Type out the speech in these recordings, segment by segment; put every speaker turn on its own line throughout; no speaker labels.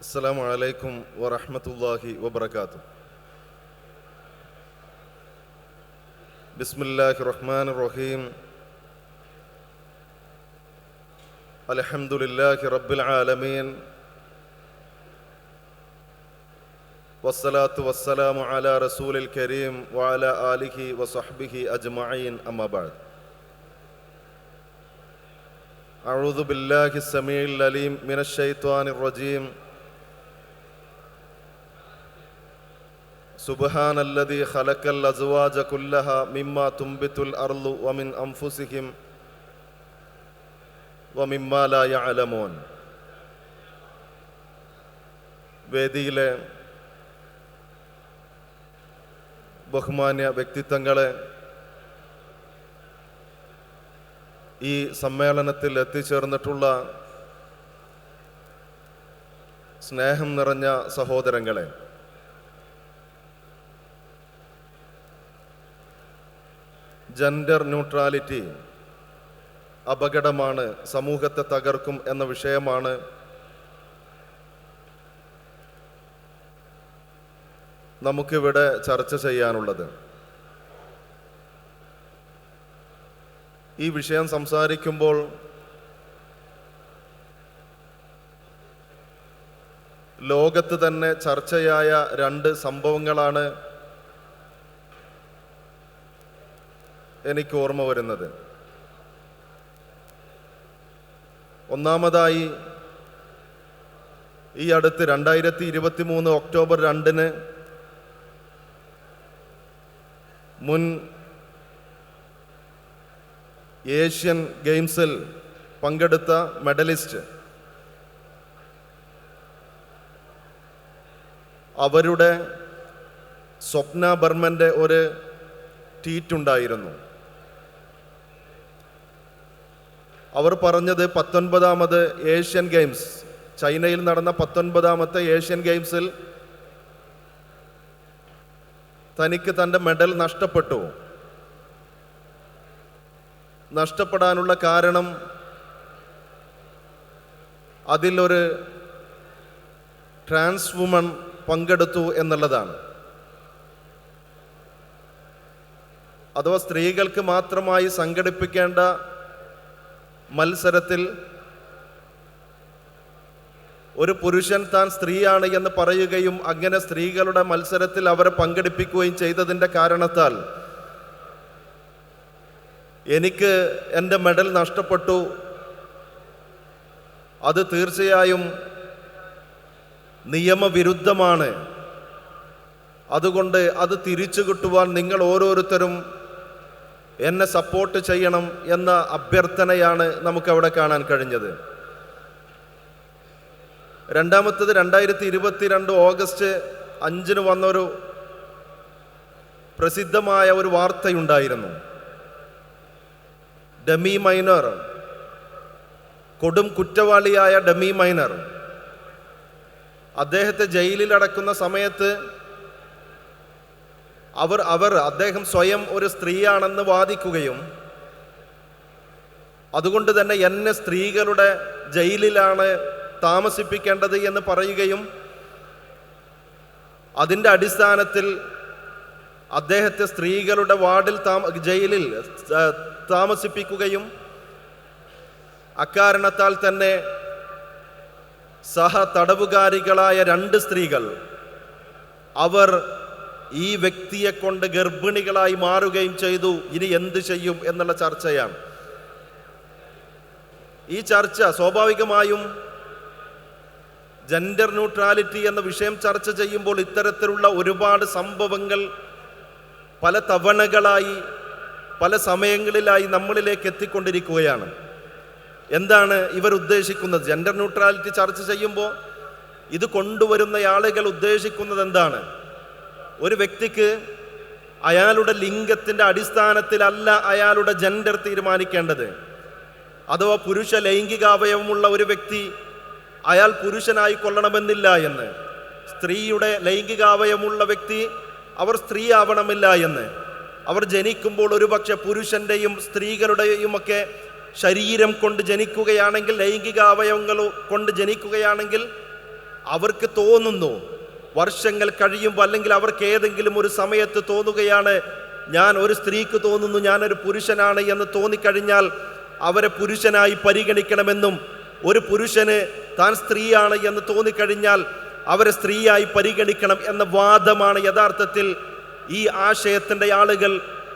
السلام عليكم ورحمة الله وبركاته بسم الله الرحمن الرحيم الحمد لله رب العالمين والصلاة والسلام على رسول الكريم وعلى آله وصحبه أجمعين أما بعد أعوذ بالله السميع العليم من الشيطان الرجيم سبحان الذي خلق الأزواج كلها مما تنبت الأرض ومن أنفسهم ومما لا يعلمون വേദിയിലെ ബഹുമാന്യ വ്യക്തിത്വങ്ങളെ ഈ സമ്മേളനത്തിൽ എത്തിച്ചേർന്നിട്ടുള്ള സ്നേഹം നിറഞ്ഞ സഹോദരങ്ങളെ ജെൻഡർ ന്യൂട്രാലിറ്റി അപകടമാണ് സമൂഹത്തെ തകർക്കും എന്ന വിഷയമാണ് നമുക്കിവിടെ ചർച്ച ചെയ്യാനുള്ളത്. ഈ വിഷയം സംസാരിക്കുമ്പോൾ ലോകത്ത് തന്നെ ചർച്ചയായ രണ്ട് സംഭവങ്ങളാണ് എനിക്ക് ഓർമ്മ വരുന്നത്. ഒന്നാമതായി ഈ അടുത്ത് രണ്ടായിരത്തി ഇരുപത്തി മൂന്ന് ഒക്ടോബർ രണ്ടിന് മുൻ ഏഷ്യൻ ഗെയിംസിൽ പങ്കെടുത്ത മെഡലിസ്റ്റ് അവരുടെ സ്വപ്ന ബർമന്റെ ഒരു ട്വീറ്റ് അവർ പറഞ്ഞത് പത്തൊൻപതാമത് ഏഷ്യൻ ഗെയിംസ്. ചൈനയിൽ നടന്ന പത്തൊൻപതാമത്തെ ഏഷ്യൻ ഗെയിംസിൽ തനിക്ക് തന്റെ മെഡൽ നഷ്ടപ്പെട്ടു. നഷ്ടപ്പെടാനുള്ള കാരണം അതിലൊരു ട്രാൻസ് വുമൺ പങ്കെടുത്തു എന്നുള്ളതാണ്. അഥവാ സ്ത്രീകൾക്ക് മാത്രമായി സംഘടിപ്പിക്കേണ്ട മത്സരത്തിൽ ഒരു പുരുഷൻ താൻ സ്ത്രീയാണ് എന്ന് പറയുകയും അങ്ങനെ സ്ത്രീകളുടെ മത്സരത്തിൽ അവരെ പങ്കെടുപ്പിക്കുകയും ചെയ്തതിന്റെ കാരണത്താൽ എനിക്ക് എന്റെ മെഡൽ നഷ്ടപ്പെട്ടു. അത് തീർച്ചയായും നിയമവിരുദ്ധമാണ്. അതുകൊണ്ട് അത് തിരിച്ചു കിട്ടുവാൻ നിങ്ങൾ ഓരോരുത്തരും എന്നെ സപ്പോർട്ട് ചെയ്യണം എന്ന അഭ്യർത്ഥനയാണ് നമുക്കവിടെ കാണാൻ കഴിഞ്ഞത്. രണ്ടാമത്തത് രണ്ടായിരത്തി ഇരുപത്തിരണ്ട് ഓഗസ്റ്റ് അഞ്ചിന് വന്നൊരു പ്രസിദ്ധമായ ഒരു വാർത്തയുണ്ടായിരുന്നു. ഡമി മൈനർ കൊടും കുറ്റവാളിയായ ഡമി മൈനർ അദ്ദേഹത്തെ ജയിലിൽ അടക്കുന്ന സമയത്ത് അവർ അവർ അദ്ദേഹം സ്വയം ഒരു സ്ത്രീയാണെന്ന് വാദിക്കുകയും അതുകൊണ്ട് തന്നെ എന്നെ സ്ത്രീകളുടെ ജയിലിലാണ് താമസിപ്പിക്കേണ്ടത് എന്ന് പറയുകയും അതിന്റെ അടിസ്ഥാനത്തിൽ അദ്ദേഹത്തെ സ്ത്രീകളുടെ വാർഡിൽ താമ ജയിലിൽ താമസിപ്പിക്കുകയും അക്കാരണത്താൽ തന്നെ സഹ തടവുകാരികളായ രണ്ട് സ്ത്രീകൾ അവർ ഈ വ്യക്തിയെ കൊണ്ട് ഗർഭിണികളായി മാറുകയും ചെയ്തു. ഇനി എന്ത് ചെയ്യും എന്നുള്ള ചർച്ചയാണ്. ഈ ചർച്ച സ്വാഭാവികമായും ജെൻഡർ ന്യൂട്രാലിറ്റി എന്ന വിഷയം ചർച്ച ചെയ്യുമ്പോൾ ഇത്തരത്തിലുള്ള ഒരുപാട് സംഭവങ്ങൾ പല തവണകളായി പല സമയങ്ങളിലായി നമ്മളിലേക്ക് എത്തിക്കൊണ്ടിരിക്കുകയാണ്. എന്താണ് ഇവർ ഉദ്ദേശിക്കുന്നത്? ജെൻഡർ ന്യൂട്രാലിറ്റി ചർച്ച ചെയ്യുമ്പോൾ ഇത് കൊണ്ടുവരുന്ന ആളുകൾ ഉദ്ദേശിക്കുന്നത് എന്താണ്? ഒരു വ്യക്തിക്ക് അയാളുടെ ലിംഗത്തിന്റെ അടിസ്ഥാനത്തിലല്ല അയാളുടെ ജെൻഡർ തീരുമാനിക്കേണ്ടത്. അഥവാ പുരുഷ ലൈംഗികാവയവമുള്ള ഒരു വ്യക്തി അയാൾ പുരുഷനായി കൊള്ളണമെന്നില്ല എന്ന്. സ്ത്രീയുടെ ലൈംഗികാവയവമുള്ള വ്യക്തി അവർ സ്ത്രീ ആവണമില്ല എന്ന്. അവർ ജനിക്കുമ്പോൾ ഒരുപക്ഷെ പുരുഷന്റെയും സ്ത്രീകളുടെയും ഒക്കെ ശരീരം കൊണ്ട് ജനിക്കുകയാണെങ്കിൽ ലൈംഗിക അവയവങ്ങൾ കൊണ്ട് ജനിക്കുകയാണെങ്കിൽ അവർക്ക് തോന്നുന്നു വർഷങ്ങൾ കഴിയുമ്പോൾ അല്ലെങ്കിൽ അവർക്ക് ഏതെങ്കിലും ഒരു സമയത്ത് തോന്നുകയാണ് ഞാൻ ഒരു സ്ത്രീക്ക് തോന്നുന്നു ഞാനൊരു പുരുഷനാണ് എന്ന് തോന്നിക്കഴിഞ്ഞാൽ അവരെ പുരുഷനായി പരിഗണിക്കണമെന്നും ഒരു പുരുഷന് താൻ സ്ത്രീയാണ് എന്ന് തോന്നിക്കഴിഞ്ഞാൽ അവരെ സ്ത്രീയായി പരിഗണിക്കണം എന്ന വാദമാണ് യഥാർത്ഥത്തിൽ ഈ ആശയത്തിന്റെ ആളുകൾ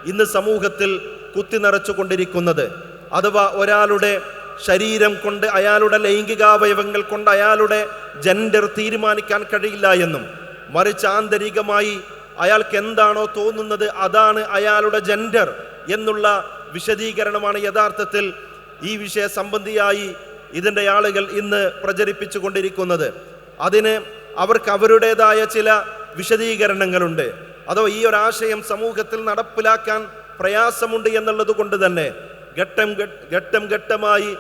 ഇന്ന് സമൂഹത്തിൽ കുത്തി നിറച്ചുകൊണ്ടിരിക്കുന്നത് അഥവാ ഒരാളുടെ ശരീരം കൊണ്ട് അയാളുടെ ലൈംഗികാവയവങ്ങൾ കൊണ്ട് അയാളുടെ ജെൻഡർ തീരുമാനിക്കാൻ കഴിയില്ല എന്നും മറിച്ച് ആന്തരികമായി അയാൾക്ക് എന്താണോ തോന്നുന്നത് അതാണ് അയാളുടെ ജെൻഡർ എന്നുള്ള വിശദീകരണമാണ് യഥാർത്ഥത്തിൽ ഈ വിഷയ സംബന്ധിയായി ഇതിന്റെ ആളുകൾ ഇന്ന് പ്രചരിപ്പിച്ചു കൊണ്ടിരിക്കുന്നത്. അതിന് അവർക്ക് അവരുടേതായ ചില വിശദീകരണങ്ങളുണ്ട്. അതോ ഈ ഒരു ആശയം സമൂഹത്തിൽ നടപ്പിലാക്കാൻ പ്രയാസമുണ്ട് എന്നുള്ളത് കൊണ്ട് തന്നെ ഘട്ടം ഘട്ടം ഘട്ടമായി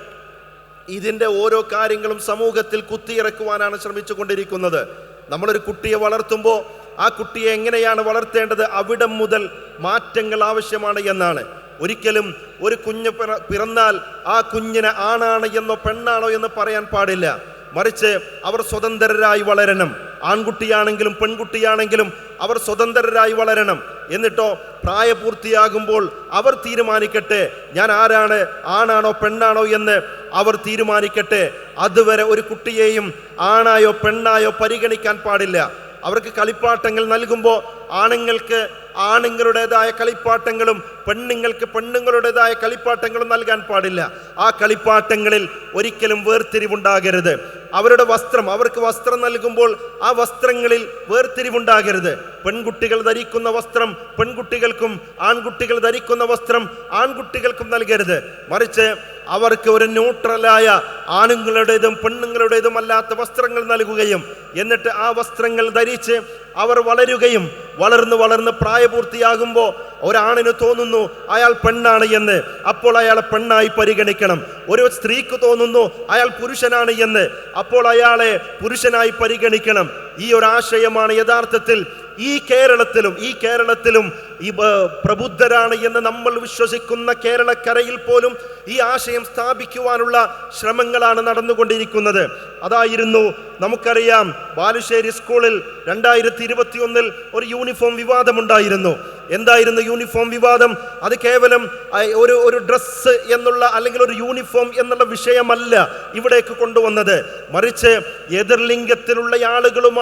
ഇതിന്റെ ഓരോ കാര്യങ്ങളും സമൂഹത്തിൽ കുത്തിയിറക്കുവാനാണ് ശ്രമിച്ചു കൊണ്ടിരിക്കുന്നത് നമ്മളൊരു കുട്ടിയെ വളർത്തുമ്പോൾ ആ കുട്ടിയെ എങ്ങനെയാണ് വളർത്തേണ്ടത് അവിടം മുതൽ മാറ്റങ്ങൾ ആവശ്യമാണ് എന്നാണ്. ഒരിക്കലും ഒരു കുഞ്ഞ് പിറന്നാൽ ആ കുഞ്ഞിനെ ആണാണ് എന്നോ പെണ്ണാണോ എന്ന് പറയാൻ പാടില്ല. മറിച്ച് അവർ സ്വതന്ത്രരായി വളരണം. ആൺകുട്ടിയാണെങ്കിലും പെൺകുട്ടിയാണെങ്കിലും അവർ സ്വതന്ത്രരായി വളരണം. എന്നിട്ടോ പ്രായപൂർത്തിയാകുമ്പോൾ അവർ തീരുമാനിക്കട്ടെ ഞാൻ ആരാണ് ആണാണോ പെണ്ണാണോ എന്ന് അവർ തീരുമാനിക്കട്ടെ. അതുവരെ ഒരു കുട്ടിയെയും ആണായോ പെണ്ണായോ പരിഗണിക്കാൻ പാടില്ല. അവർക്ക് കളിപ്പാട്ടങ്ങൾ നൽകുമ്പോൾ ആണുങ്ങൾക്ക് ആണുങ്ങളുടേതായ കളിപ്പാട്ടങ്ങളും പെണ്ണുങ്ങൾക്ക് പെണ്ണുങ്ങളുടേതായ കളിപ്പാട്ടങ്ങളും നൽകാൻ പാടില്ല. ആ കളിപ്പാട്ടങ്ങളിൽ ഒരിക്കലും വേർതിരിവുണ്ടാകരുത്. അവരുടെ വസ്ത്രം അവർക്ക് വസ്ത്രം നൽകുമ്പോൾ ആ വസ്ത്രങ്ങളിൽ വേർതിരിവുണ്ടാകരുത്. പെൺകുട്ടികൾ ധരിക്കുന്ന വസ്ത്രം പെൺകുട്ടികൾക്കും ആൺകുട്ടികൾ ധരിക്കുന്ന വസ്ത്രം ആൺകുട്ടികൾക്കും നൽകരുത്. മറിച്ച് അവർക്ക് ഒരു ന്യൂട്രലായ ആണുങ്ങളുടേതും പെണ്ണുങ്ങളുടേതും അല്ലാത്ത വസ്ത്രങ്ങൾ നൽകുകയും എന്നിട്ട് ആ വസ്ത്രങ്ങൾ ധരിച്ച് അവർ വളരുകയും വളർന്ന് വളർന്ന് പ്രായപൂർത്തിയാകുമ്പോൾ ഒരാണിന് തോന്നുന്നു അയാൾ പെണ്ണാണ് എന്ന്. അപ്പോൾ അയാളെ പെണ്ണായി പരിഗണിക്കണം. ഒരു സ്ത്രീക്ക് തോന്നുന്നു അയാൾ പുരുഷനാണ് എന്ന്. അപ്പോൾ അയാളെ പുരുഷനായി പരിഗണിക്കണം. ഈ ഒരു ആശയമാണ് യഥാർത്ഥത്തിൽ ഈ കേരളത്തിലും ഈ കേരളത്തിലും ഈ പ്രബുദ്ധരാണ് എന്ന് നമ്മൾ വിശ്വസിക്കുന്ന കേരളക്കരയിൽ പോലും ഈ ആശയം സ്ഥാപിക്കുവാനുള്ള ശ്രമങ്ങളാണ് നടന്നുകൊണ്ടിരിക്കുന്നത്. അതായിരുന്നു നമുക്കറിയാം ബാലുശ്ശേരി സ്കൂളിൽ രണ്ടായിരത്തി ഇരുപത്തി ഒന്നിൽ ഒരു യൂണിഫോം വിവാദമുണ്ടായിരുന്നു എന്തായിരുന്നു യൂണിഫോം വിവാദം? അത് കേവലം ഒരു ഒരു ഡ്രസ്സ് എന്നുള്ള അല്ലെങ്കിൽ ഒരു യൂണിഫോം എന്നുള്ള വിഷയമല്ല ഇവിടേക്ക് കൊണ്ടുവന്നത്. മറിച്ച് എതിർലിംഗത്തിലുള്ള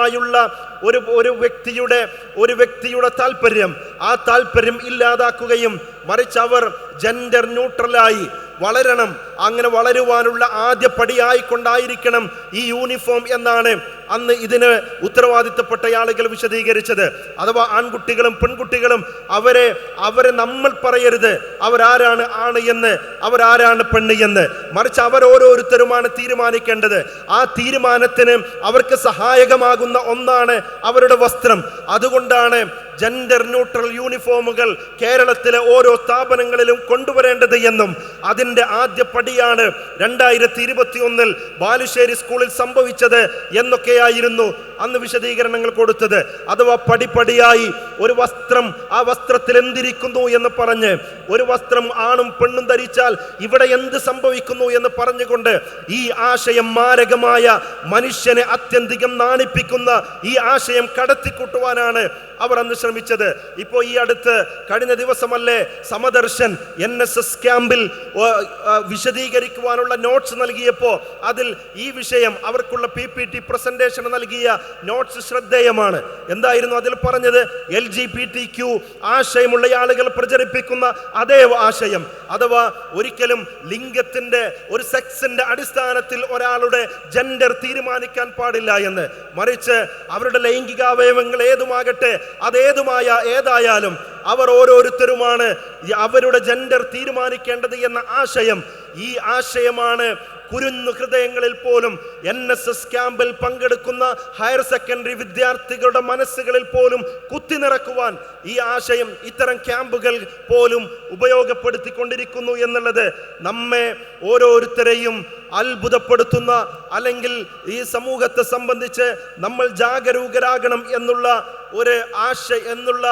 ആളുകളുമായുള്ള ഒരു ഒരു വ്യക്തിയുടെ ഒരു വ്യക്തിയുടെ താല്പര്യം. ആ താല്പര്യം ഇല്ലാതാക്കുകയും മറിച്ച് അവർ ജെൻഡർ ന്യൂട്രലായി വളരണം. അങ്ങനെ വളരുവാനുള്ള ആദ്യ പടിയായിക്കൊണ്ടായിരിക്കണം ഈ യൂണിഫോം എന്നാണ് അന്ന് ഇതിന് ഉത്തരവാദിത്തപ്പെട്ട ആളുകൾ വിശദീകരിച്ചത്. അഥവാ ആൺകുട്ടികളും പെൺകുട്ടികളും അവരെ അവരെ നമ്മൾ പറയരുത്. അവരാരാണ് ആണ് എന്ന് അവരാരാണ് പെണ്ണ് എന്ന്. മറിച്ച് അവരോരോരുത്തരുമാണ് തീരുമാനിക്കേണ്ടത്. ആ തീരുമാനത്തിന് അവർക്ക് സഹായകമാകുന്ന ഒന്നാണ് അവരുടെ വസ്ത്രം. അതുകൊണ്ടാണ് ജെൻഡർ ന്യൂട്രൽ യൂണിഫോമുകൾ കേരളത്തിലെ ഓരോ സ്ഥാപനങ്ങളിലും കൊണ്ടുവരേണ്ടത് എന്നും അതിന്റെ ആദ്യ പടിയാണ് രണ്ടായിരത്തി ഇരുപത്തി ഒന്നിൽ ബാലുശ്ശേരി സ്കൂളിൽ സംഭവിച്ചത് എന്നൊക്കെയായിരുന്നു അന്ന് വിശദീകരണങ്ങൾ കൊടുത്തത്. അഥവാ പടിപടിയായി ഒരു വസ്ത്രം ആ വസ്ത്രത്തിൽ എന്തിരിക്കുന്നു എന്ന് പറഞ്ഞ് ഒരു വസ്ത്രം ആണും പെണ്ണും ധരിച്ചാൽ ഇവിടെ എന്ത് സംഭവിക്കുന്നു എന്ന് പറഞ്ഞുകൊണ്ട് ഈ ആശയം മാരകമായ മനുഷ്യനെ അത്യന്തികം നാണിപ്പിക്കുന്ന ഈ ആശയം കടത്തിക്കൂട്ടുവാനാണ് അവർ അന്ന് ശ്രമിച്ചത്. ഇപ്പോൾ ഈ അടുത്ത് കഴിഞ്ഞ ദിവസമല്ലേ സമദർശൻ എൻ എസ് എസ് ക്യാമ്പിൽ ആ, വിശദീകരിക്കുവാനുള്ള നോട്ട്സ് നൽകിയപ്പോൾ അതിൽ ഈ വിഷയം അവർക്കുള്ള പി പി ടി പ്രസന്റേഷൻ നൽകിയ നോട്ട്സ് ശ്രദ്ധേയമാണ്. എന്തായിരുന്നു അതിൽ പറഞ്ഞത്? L G B T Q ആശയമുള്ള ആളുകൾ പ്രചരിപ്പിക്കുന്ന അതേ ആശയം. അഥവാ ഒരിക്കലും ലിംഗത്തിന്റെ ഒരു സെക്സിന്റെ അടിസ്ഥാനത്തിൽ ഒരാളുടെ ജെൻഡർ തീരുമാനിക്കാൻ പാടില്ല എന്ന്. മറിച്ച് അവരുടെ ലൈംഗികാവയവങ്ങൾ ഏതുമാകട്ടെ അതേതുമായ ഏതായാലും അവർ ഓരോരുത്തരുമാണ്. അവരുടെ ജെൻഡർ തീരുമാനിക്കേണ്ടത് എന്ന ആശയം ഈ ആശയമാണ് കുരുന്നു ഹൃദയങ്ങളിൽ പോലും എൻ എസ് എസ് ക്യാമ്പിൽ പങ്കെടുക്കുന്ന ഹയർ സെക്കൻഡറി വിദ്യാർത്ഥികളുടെ മനസ്സുകളിൽ പോലും കുത്തി നിറക്കുവാൻ ഈ ആശയം ഇത്തരം ക്യാമ്പുകൾ പോലും ഉപയോഗപ്പെടുത്തിക്കൊണ്ടിരിക്കുന്നു എന്നുള്ളത് നമ്മെ ഓരോരുത്തരെയും അത്ഭുതപ്പെടുത്തുന്ന അല്ലെങ്കിൽ ഈ സമൂഹത്തെ സംബന്ധിച്ച് നമ്മൾ ജാഗരൂകരാകണം എന്നുള്ള ഒരു ആശ എന്നുള്ള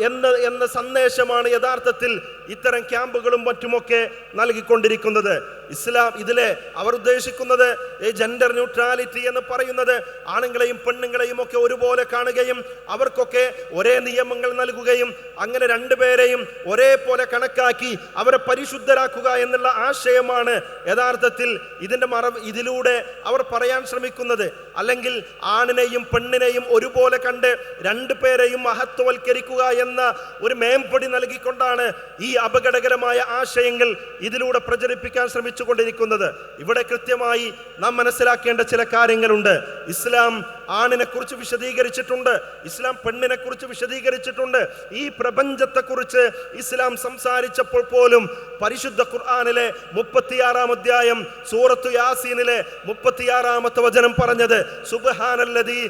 എന്ന എന്ന സന്ദേശമാണ് യഥാർത്ഥത്തിൽ ഇത്തരം ക്യാമ്പുകളും മറ്റുമൊക്കെ നൽകിക്കൊണ്ടിരിക്കുന്നത്. ഇസ്ലാം ഇതിലെ അവർ ഉദ്ദേശിക്കുന്നത് ഈ ജെൻഡർ ന്യൂട്രാലിറ്റി എന്ന് പറയുന്നത് ആണുങ്ങളെയും പെണ്ണുങ്ങളെയും ഒക്കെ ഒരുപോലെ കാണുകയും അവർക്കൊക്കെ ഒരേ നിയമങ്ങൾ നൽകുകയും അങ്ങനെ രണ്ടുപേരെയും ഒരേപോലെ കണക്കാക്കി അവരെ പരിശുദ്ധരാക്കുക എന്നുള്ള ആശയമാണ് യഥാർത്ഥത്തിൽ ഇതിന്റെ മറ ഇതിലൂടെ അവർ പറയാൻ ശ്രമിക്കുന്നത്. അല്ലെങ്കിൽ ആണിനെയും പെണ്ണിനെയും ഒരുപോലെ കണ്ട് രണ്ടു പേരെയും മഹത്വവൽക്കരിക്കുക എന്ന ഒരു മേമ്പടി നൽകിക്കൊണ്ടാണ് ഈ അപകടകരമായ ആശയങ്ങൾ ഇതിലൂടെ പ്രചരിപ്പിക്കാൻ ശ്രമിച്ചുകൊണ്ടിരിക്കുന്നത് ഇവിടെ കൃത്യമായി നാം മനസ്സിലാക്കേണ്ട ചില കാര്യങ്ങളുണ്ട്. ഇസ്ലാം ആണിനെ കുറിച്ച് വിശദീകരിച്ചിട്ടുണ്ട്. ഇസ്ലാം പെണ്ണിനെ കുറിച്ച് വിശദീകരിച്ചിട്ടുണ്ട്. ഈ പ്രപഞ്ചത്തെക്കുറിച്ച് ഇസ്ലാം സംസാരിച്ചപ്പോൾ പോലും പരിശുദ്ധ ഖുർആാനിലെ മുപ്പത്തിയാറാം അധ്യായം സൂറത്തു യാസീനിലെ മുപ്പത്തിയാറാമത്തെ വചനം പറഞ്ഞത് സുബ്ഹാനല്ലദീ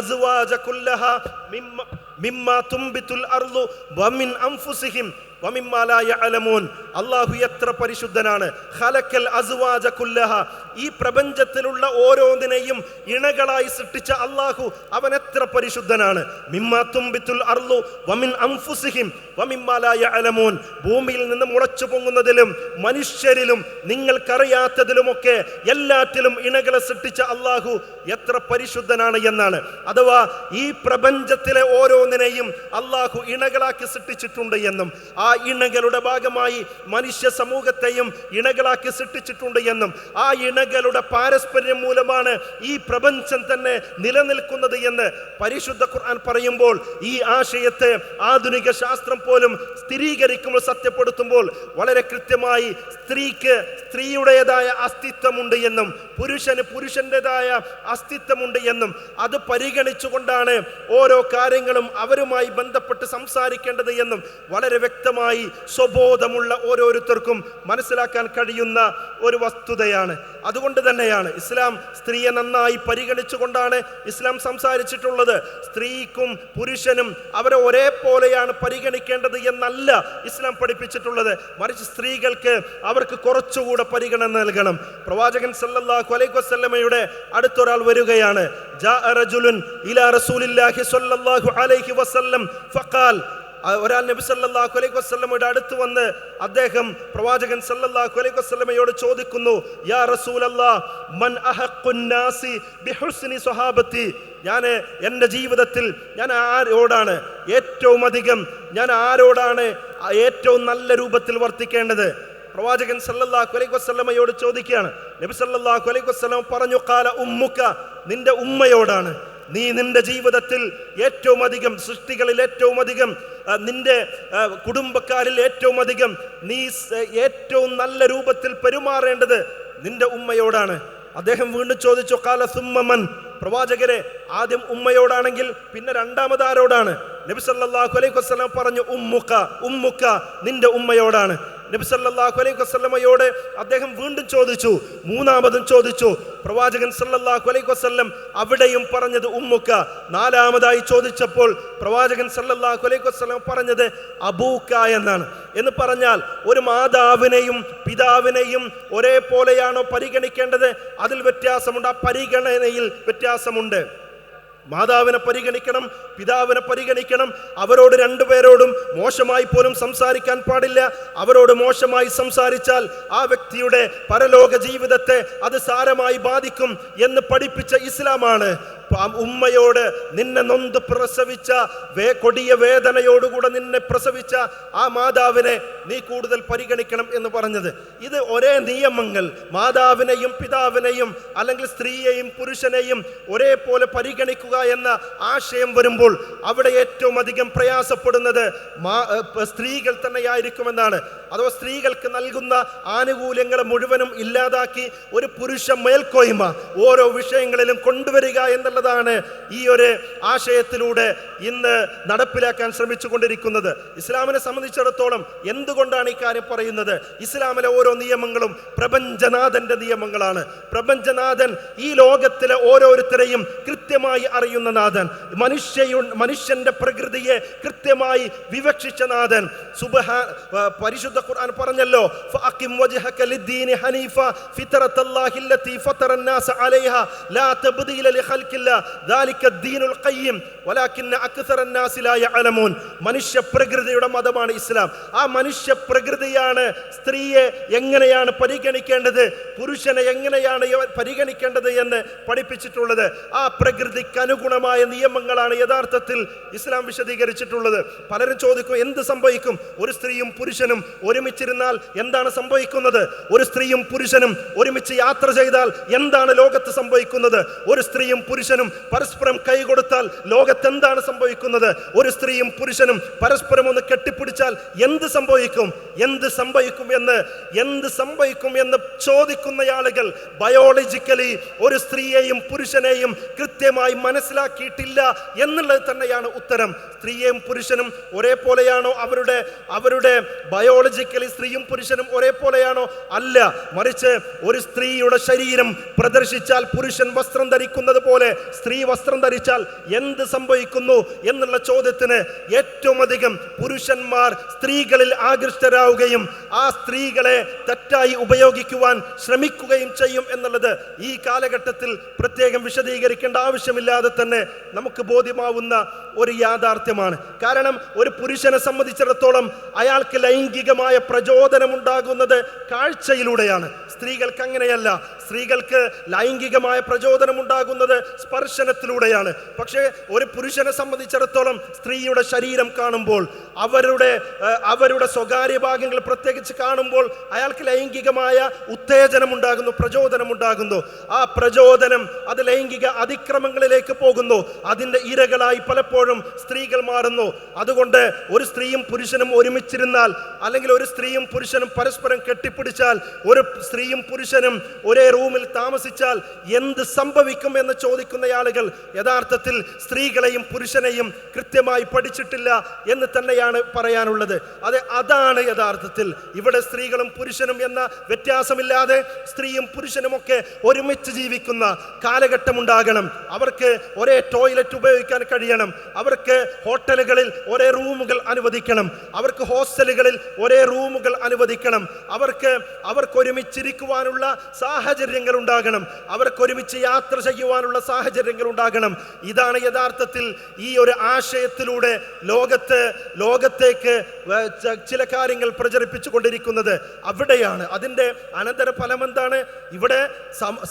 അസ്വാജ വമിൻ അൻഫുസിഹിം അല്ലാഹു എത്ര പരിശുദ്ധനാണ്. ഹലക്കൽ അസ്വാജ കുല്ലഹ. ഈ പ്രപഞ്ചത്തിലുള്ള ഓരോന്നിനെയും ഇണകളായി സൃഷ്ടിച്ച അള്ളാഹു അവൻ എത്ര പരിശുദ്ധനാണ്. ഭൂമിയിൽ നിന്ന് മുളച്ചു പൊങ്ങുന്നതിലും മനുഷ്യരിലും നിങ്ങൾക്കറിയാത്തതിലുമൊക്കെ എല്ലാറ്റിലും ഇണകളെ സൃഷ്ടിച്ച അള്ളാഹു എത്ര പരിശുദ്ധനാണ് എന്നാണ്. അഥവാ ഈ പ്രപഞ്ചത്തിലെ ഓരോന്നിനെയും അള്ളാഹു ഇണകളാക്കി സൃഷ്ടിച്ചിട്ടുണ്ട് എന്നും ആ ഇണകളുടെ ഭാഗമായി മനുഷ്യ സമൂഹത്തെയും ഇണകളാക്കി സൃഷ്ടിച്ചിട്ടുണ്ട് എന്നും ആ ഇണകളുടെ പാരസ്പര്യം മൂലമാണ് ഈ പ്രപഞ്ചം തന്നെ നിലനിൽക്കുന്നത് എന്ന് പരിശുദ്ധ ഖുർആൻ പറയുമ്പോൾ ഈ ആശയത്തെ ആധുനിക ശാസ്ത്രം പോലും സ്ഥിരീകരിക്കുമ്പോൾ സത്യപ്പെടുത്തുമ്പോൾ വളരെ കൃത്യമായി സ്ത്രീക്ക് സ്ത്രീയുടേതായ അസ്തിത്വമുണ്ട് എന്നും പുരുഷന് പുരുഷന്റെതായ അസ്തിത്വമുണ്ട് എന്നും അത് പരിഗണിച്ചുകൊണ്ടാണ് ഓരോ കാര്യങ്ങളും അവരുമായി ബന്ധപ്പെട്ട് സംസാരിക്കേണ്ടത് എന്നും വളരെ വ്യക്തമായി സ്വബോധമുള്ള ഓരോരുത്തർക്കും മനസ്സിലാക്കാൻ കഴിയുന്ന ഒരു വസ്തുതയാണ്. അതുകൊണ്ട് തന്നെയാണ് ഇസ്ലാം സ്ത്രീയെ നന്നായി പരിഗണിച്ചുകൊണ്ടാണ് ഇസ്ലാം സംസാരിച്ചിട്ടുള്ളത്. സ്ത്രീക്കും പുരുഷനും അവരെ ഒരേപോലെയാണ് പരിഗണിക്കേണ്ടത് എന്നല്ല ഇസ്ലാം പഠിപ്പിച്ചിട്ടുള്ളത്. മറിച്ച് സ്ത്രീകൾക്ക് അവർക്ക് കുറച്ചുകൂടെ പരിഗണന നൽകണം. പ്രവാചകൻ സല്ലല്ലാഹു അലൈഹി വസല്ലമയുടെ അടുത്തൊരാൾ വരികയാണ്. ജാ റജുലുൻ ഇലാ റസൂലില്ലാഹി സല്ലല്ലാഹു അലൈഹി വസല്ലം ഫഖാൽ ഒരാൾ നബി സല്ലല്ലാഹു അലൈഹി വസല്ലമയുടെ അടുത്ത് വന്ന് അദ്ദേഹം പ്രവാചകൻ സല്ലല്ലാഹു അലൈഹി വസല്ലമയോട് ചോദിക്കുന്നു യാ റസൂലല്ലാ മൻ സ്വഹാബത്തി? ഞാൻ എന്റെ ജീവിതത്തിൽ ഞാൻ ആരോടാണ് ഏറ്റവും അധികം ഞാൻ ആരോടാണ് ഏറ്റവും നല്ല രൂപത്തിൽ വർത്തിക്കേണ്ടത്? പ്രവാചകൻ സല്ലല്ലാഹു അലൈഹി വസല്ലമയോട് ചോദിക്കുകയാണ് നബി സല്ലല്ലാഹു അലൈഹി വസല്ലം പറഞ്ഞു കാല ഉമ്മുക്ക നിന്റെ ഉമ്മയോടാണ്. നീ നിന്റെ ജീവിതത്തിൽ ഏറ്റവും അധികം സൃഷ്ടികളിൽ ഏറ്റവും അധികം നിന്റെ കുടുംബക്കാരിൽ ഏറ്റവും അധികം നീ ഏറ്റവും നല്ല രൂപത്തിൽ പെരുമാറേണ്ടത് നിന്റെ ഉമ്മയോടാണ്. അദ്ദേഹം വീണ്ടും ചോദിച്ചു കാല സുമ്മമൻ പ്രവാചകരെ ആദ്യം ഉമ്മയോടാണെങ്കിൽ പിന്നെ രണ്ടാമത് ആരോടാണ് നബി സല്ലല്ലാഹു അലൈഹി വസല്ലം പറഞ്ഞു ഉമ്മുക്ക ഉമ്മുക്ക നിന്റെ ഉമ്മയോടാണ്. നബി സല്ലല്ലാഹു അലൈഹി വസല്ലമയോട് അദ്ദേഹം വീണ്ടും ചോദിച്ചു മൂന്നാമതും ചോദിച്ചു പ്രവാചകൻ സല്ലല്ലാഹു അലൈഹി വസ്ല്ലം അവിടെയും പറഞ്ഞത് ഉമ്മുക്ക. നാലാമതായി ചോദിച്ചപ്പോൾ പ്രവാചകൻ സല്ലല്ലാഹു അലൈഹി വസല്ലം പറഞ്ഞത് അബൂക്ക എന്നാണ്. എന്ന് പറഞ്ഞാൽ ഒരു മാതാവിനെയും പിതാവിനെയും ഒരേപോലെയാണോ പരിഗണിക്കേണ്ടത്? അതിൽ വ്യത്യാസമുണ്ട്. ആ പരിഗണനയിൽ വ്യത്യാസമുണ്ട്. മാതാവിനെ പരിഗണിക്കണം പിതാവിനെ പരിഗണിക്കണം. അവരോട് രണ്ടുപേരോടും മോശമായി പോലും സംസാരിക്കാൻ പാടില്ല. അവരോട് മോശമായി സംസാരിച്ചാൽ ആ വ്യക്തിയുടെ പരലോക ജീവിതത്തെ അത് സാരമായി ബാധിക്കും എന്ന് പഠിപ്പിച്ച ഇസ്ലാമാണ്. ഉമ്മയോട് നിന്നെ നൊന്ത് പ്രസവിച്ച വേ കൊടിയ വേദനയോടുകൂടെ നിന്നെ പ്രസവിച്ച ആ മാതാവിനെ നീ കൂടുതൽ പരിഗണിക്കണം എന്ന് പറഞ്ഞത്. ഇത് ഒരേ നിയമങ്ങൾ. മാതാവിനെയും പിതാവിനെയും അല്ലെങ്കിൽ സ്ത്രീയെയും പുരുഷനെയും ഒരേപോലെ പരിഗണിക്കുക എന്ന ആശയം വരുമ്പോൾ അവിടെ ഏറ്റവും അധികം പ്രയാസപ്പെടുന്നത് സ്ത്രീകൾ തന്നെയായിരിക്കുമെന്നാണ്. അഥവാ സ്ത്രീകൾക്ക് നൽകുന്ന ആനുകൂല്യങ്ങൾ മുഴുവനും ഇല്ലാതാക്കി ഒരു പുരുഷ മേൽക്കോയ്മ ഓരോ വിഷയങ്ങളിലും കൊണ്ടുവരിക എന്നുള്ളതാണ് ഈ ഒരു ആശയത്തിലൂടെ ഇന്ന് നടപ്പിലാക്കാൻ ശ്രമിച്ചു ശ്രമിച്ചുകൊണ്ടിരിക്കുന്നത്. ഇസ്ലാമിനെ സംബന്ധിച്ചിടത്തോളം എന്തുകൊണ്ടാണ് ഈ കാര്യം പറയുന്നത്? ഇസ്ലാമിലെ ഓരോ നിയമങ്ങളും പ്രപഞ്ചനാഥന്റെ നിയമങ്ങളാണ്. പ്രപഞ്ചനാഥൻ ഈ ലോകത്തിലെ ഓരോരുത്തരെയും കൃത്യമായി അറിയുന്ന നാഥൻ മനുഷ്യയു മനുഷ്യന്റെ പ്രകൃതിയെ കൃത്യമായി വിവക്ഷിച്ച നാഥൻ സുബ്ഹാ ആ, പരിശുദ്ധ ഖുർആൻ പറഞ്ഞല്ലോ ഫഅഖിം വജ്ഹക ലിദ്ദീനി ഹനീഫ ഫിത്രത്തല്ലാഹി അല്ലതി ഫതറ الناس عليها لا تبديل لخلق الله ذلك الدين القيم ولكن اكثر الناس لا يعلمون മനുഷ്യ പ്രകൃതിയുടെ മതമാണ് ഇസ്ലാം ആ മനുഷ്യ പ്രകൃതിയാണ് സ്ത്രീയെ എങ്ങനെയാണ് പരിഗണിക്കേണ്ടത് പുരുഷനെ എങ്ങനെയാണ് ഇവ പരിഗണിക്കേണ്ടത് എന്ന് പഠിപ്പിച്ചിട്ടുള്ളത് ആ പ്രകൃതിക്ക് അനുഗുണമായ നിയമങ്ങളാണ് യഥാർത്ഥത്തിൽ ഇസ്ലാം വിശദീകരിച്ചിട്ടുള്ളത്. പലരും ചോദിക്കും എന്ത് സംഭവിക്കും? ഒരു സ്ത്രീയും പുരുഷനും ഒരുമിച്ചിരുന്നാൽ എന്താണ് സംഭവിക്കുന്നത്? ഒരു സ്ത്രീയും പുരുഷനും ഒരുമിച്ച് യാത്ര ചെയ്താൽ എന്താണ് ലോകത്ത് സംഭവിക്കുന്നത്? ഒരു സ്ത്രീയും പുരുഷനും പരസ്പരം കൈകൊടുത്താൽ ലോകത്ത് എന്താണ് സംഭവിക്കുന്നത്? ഒരു സ്ത്രീയും പുരുഷനും പരസ്പരം ഒന്ന് കെട്ടിപ്പിടിച്ചാൽ എന്ത് സംഭവിക്കും? എന്ത് സംഭവിക്കും എന്ന് എന്ത് സംഭവിക്കും എന്ന് ചോദിക്കുന്ന ആളുകൾ ബയോളജിക്കലി ഒരു സ്ത്രീയെയും പുരുഷനെയും കൃത്യമായി മനസ്സിലാക്കിയിട്ടില്ല എന്നുള്ളത് തന്നെയാണ് ഉത്തരം. സ്ത്രീയും പുരുഷനും ഒരേപോലെയാണോ അവരുടെ അവരുടെ ബയോളജിക്കലി സ്ത്രീയും പുരുഷനും ഒരേപോലെയാണോ? അല്ല. മറിച്ച് ഒരു സ്ത്രീയുടെ ശരീരം പ്രദർശിച്ചാൽ പുരുഷൻ വസ്ത്രം ധരിക്കുന്നത് പോലെ സ്ത്രീ വസ്ത്രം ധരിച്ചാൽ എന്ത് സംഭവിക്കുന്നു എന്നുള്ള ചോദ്യത്തിന് ഏറ്റവും അധികം പുരുഷന്മാർ സ്ത്രീകളിൽ ആകൃഷ്ടരാകുകയും ആ സ്ത്രീകളെ തെറ്റായി ഉപയോഗിക്കുവാൻ ശ്രമിക്കുകയും ചെയ്യും എന്നുള്ളത് ഈ കാലഘട്ടത്തിൽ പ്രത്യേകം വിശദീകരിക്കേണ്ട ആവശ്യമില്ലാതെ തന്നെ നമുക്ക് ബോധ്യമാവുന്ന ഒരു യാഥാർത്ഥ്യമാണ്. കാരണം ഒരു പുരുഷനെ സംബന്ധിച്ചിടത്തോളം അയാൾക്ക് ലൈംഗികമായ പ്രചോദനം ഉണ്ടാകുന്നത് കാഴ്ചയിലൂടെയാണ്. സ്ത്രീകൾക്ക് അങ്ങനെയല്ല. സ്ത്രീകൾക്ക് ലൈംഗികമായ പ്രചോദനം ഉണ്ടാകുന്നത് സ്പർശനത്തിലൂടെയാണ്. പക്ഷേ ഒരു പുരുഷനെ സംബന്ധിച്ചിടത്തോളം സ്ത്രീയുടെ ശരീരം കാണുമ്പോൾ അവരുടെ അവരുടെ സ്വകാര്യ ഭാഗങ്ങൾ പ്രത്യേകിച്ച് കാണുമ്പോൾ അയാൾക്ക് ലൈംഗികമായ ഉത്തേജനം ഉണ്ടാകുന്നു പ്രചോദനം ഉണ്ടാകുന്നു. ആ പ്രചോദനം അത് ലൈംഗിക അതിക്രമങ്ങളിലേക്ക് പോകുന്നു. അതിന്റെ ഇരകളായി പലപ്പോഴും സ്ത്രീകൾ മാറുന്നു. അതുകൊണ്ട് ഒരു സ്ത്രീയും പുരുഷനും ഒരുമിച്ചിരുന്നാൽ അല്ലെങ്കിൽ ഒരു സ്ത്രീയും പുരുഷനും പരസ്പരം കെട്ടിപ്പിടിച്ചാൽ ഒരു സ്ത്രീയും പുരുഷനും ഒരേ റൂമിൽ താമസിച്ചാൽ എന്ത് സംഭവിക്കും എന്ന് ചോദിക്കുന്ന ആളുകൾ യഥാർത്ഥത്തിൽ സ്ത്രീകളെയും പുരുഷനെയും കൃത്യമായി പഠിച്ചിട്ടില്ല എന്ന് തന്നെയാണ് പറയാനുള്ളത്. അത് അതാണ് യഥാർത്ഥത്തിൽ. ഇവിടെ സ്ത്രീകളും പുരുഷനും എന്ന വ്യത്യാസമില്ലാതെ സ്ത്രീയും പുരുഷനുമൊക്കെ ഒരുമിച്ച് ജീവിക്കുന്ന കാലഘട്ടം ഉണ്ടാകണം അവർക്ക് ഒരേ ടോയ്ലറ്റ് ഉപയോഗിക്കാൻ കഴിയണം. അവർക്ക് ഹോട്ടലുകളിൽ ഒരേ റൂമുകൾ അനുവദിക്കണം. അവർക്ക് ഹോസ്റ്റലുകളിൽ ഒരേ റൂമുകൾ അനുവദിക്കണം. അവർക്ക് അവർക്ക് ഒരുമിച്ചിരിക്കുവാനുള്ള സാഹചര്യങ്ങൾ ഉണ്ടാകണം. അവർക്ക് ഒരുമിച്ച് യാത്ര ചെയ്യുവാനുള്ള സാഹചര്യങ്ങൾ ഉണ്ടാകണം. ഇതാണ് യഥാർത്ഥത്തിൽ ഈ ഒരു ആശയത്തിലൂടെ ലോകത്ത് ലോകത്തേക്ക് ചില കാര്യങ്ങൾ പ്രചരിപ്പിച്ചു കൊണ്ടിരിക്കുന്നത് അവിടെയാണ്. അതിന്റെ അനന്തര ഫലം എന്താണ് ഇവിടെ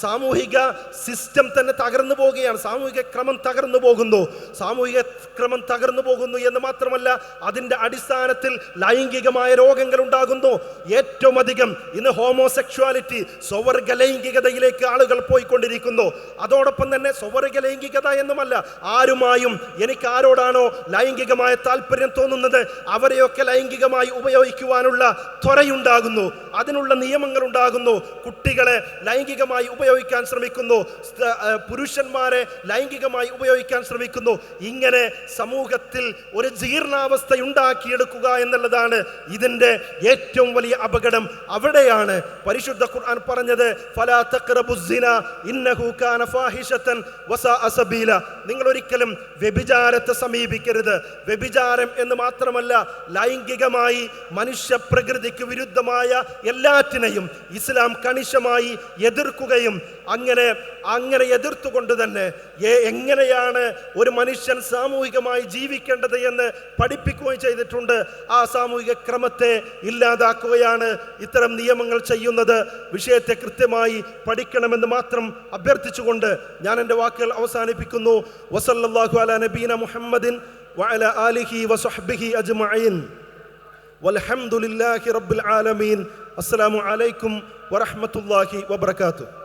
സാമൂഹിക സിസ്റ്റം തന്നെ തകർന്നു പോവുകയാണ്. സാമൂഹിക ക്രമം തകർന്നു പോകുന്നു. സാമൂഹിക ക്രമം തകർന്നു പോകുന്നു എന്ന് മാത്രമല്ല അതിന്റെ അടിസ്ഥാനത്തിൽ ലൈംഗികമായ രോഗങ്ങൾ ഉണ്ടാകുന്നു. ഏറ്റവും അധികം ഇന്ന് ഹോമോസെക്ഷുവാലിറ്റി സ്വവർഗ ലൈംഗികതയിലേക്ക് ആളുകൾ പോയിക്കൊണ്ടിരിക്കുന്നു. അതോടൊപ്പം തന്നെ സ്വവർഗ ലൈംഗികത എന്നുമല്ല ആരുമായും എനിക്ക് ആരോടാണോ ലൈംഗികമായ താല്പര്യം തോന്നുന്നത് അവരെയൊക്കെ ലൈംഗികമായി ഉപയോഗിക്കുവാനുള്ള ത്വരയുണ്ടാകുന്നു. അതിനുള്ള നിയമങ്ങൾ ഉണ്ടാകുന്നു. കുട്ടികളെ ലൈംഗികമായി ഉപയോഗിക്കാൻ ശ്രമിക്കുന്നു. പുരുഷന്മാരെ ലൈംഗികമായി ഉപയോഗിക്കാൻ ശ്രമിക്കുന്നു. ഇങ്ങനെ സമൂഹത്തിൽ ഒരു ജീർണാവസ്ഥ ഉണ്ടാക്കിയെടുക്കുക എന്നുള്ളതാണ് ഇതിന്റെ ഏറ്റവും വലിയ അപകടം. അവിടെയാണ് പരിശുദ്ധ ഖുർആൻ പറഞ്ഞത് ഫലാ നിങ്ങൾ ഒരിക്കലും വ്യഭിചാരത്തെ സമീപിക്കരുത്. വ്യഭിചാരം എന്ന് മാത്രമല്ല ലൈംഗികമായി മനുഷ്യ പ്രകൃതിക്ക് വിരുദ്ധമായ എല്ലാറ്റിനെയും ഇസ്ലാം കണിശമായി എതിർക്കുകയും അങ്ങനെ അങ്ങനെ എതിർത്തുകൊണ്ട് തന്നെ എങ്ങനെയാണ് ഒരു മനുഷ്യൻ സാമൂഹികമായി ജീവിക്കേണ്ടത് എന്ന് പഠിപ്പിക്കുകയും ചെയ്തിട്ടുണ്ട്. ആ സാമൂഹിക ക്രമത്തെ ഇല്ലാതാക്കുകയാണ് ഇത്തരം നിയമങ്ങൾ ചെയ്യുന്നത്. വിഷയത്തെ കൃത്യമായി പഠിക്കണമെന്ന് മാത്രം അഭ്യർത്ഥിച്ചുകൊണ്ട് ഞാൻ എന്റെ വാക്കുകൾ അവസാനിപ്പിക്കുന്നു. വസല്ലാഹു അല നബീന മുഹമ്മദിൻ വഅല ആലിഹി വസഹ്ബിഹി അജ്മഈൻ. വൽഹംദുലില്ലാഹി റബ്ബിൽ ആലമീൻ. അസ്സലാമു അലൈക്കും വറഹ്മത്തുള്ളാഹി വബറകാതുഹു.